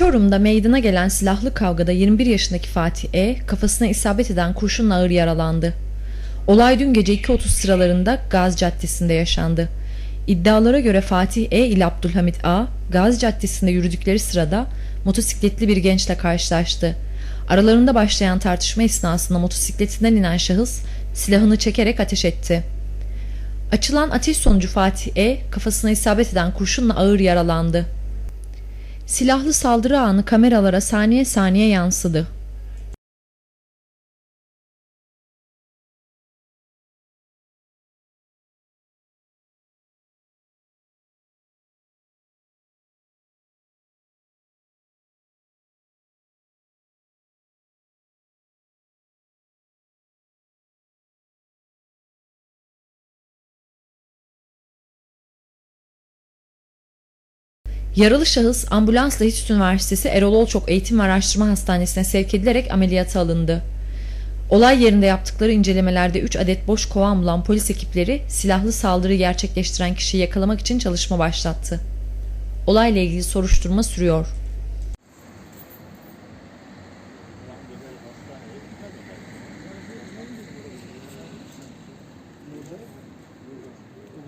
Çorum'da meydana gelen silahlı kavgada 21 yaşındaki Fatih E. kafasına isabet eden kurşunla ağır yaralandı. Olay dün gece 2.30 sıralarında Gazi Caddesi'nde yaşandı. İddialara göre Fatih E. ile Abdülhamit A. Gazi Caddesi'nde yürüdükleri sırada motosikletli bir gençle karşılaştı. Aralarında başlayan tartışma esnasında motosikletinden inen şahıs silahını çekerek ateş etti. Açılan ateş sonucu Fatih E. kafasına isabet eden kurşunla ağır yaralandı. Silahlı saldırı anı kameralara saniye saniye yansıdı. Yaralı şahıs ambulansla İTÜ Üniversitesi Erol Olçok Eğitim ve Araştırma Hastanesi'ne sevk edilerek ameliyata alındı. Olay yerinde yaptıkları incelemelerde 3 adet boş kovan bulan polis ekipleri silahlı saldırı gerçekleştiren kişiyi yakalamak için çalışma başlattı. Olayla ilgili soruşturma sürüyor.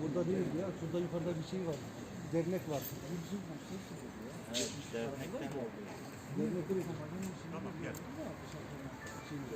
Burada değil ya. Şurada yukarıda bir şey var dernek var. Bu bizim komisyonumuz oluyor. Evet, dernekten oluyor. Tamam, gel. Şimdi.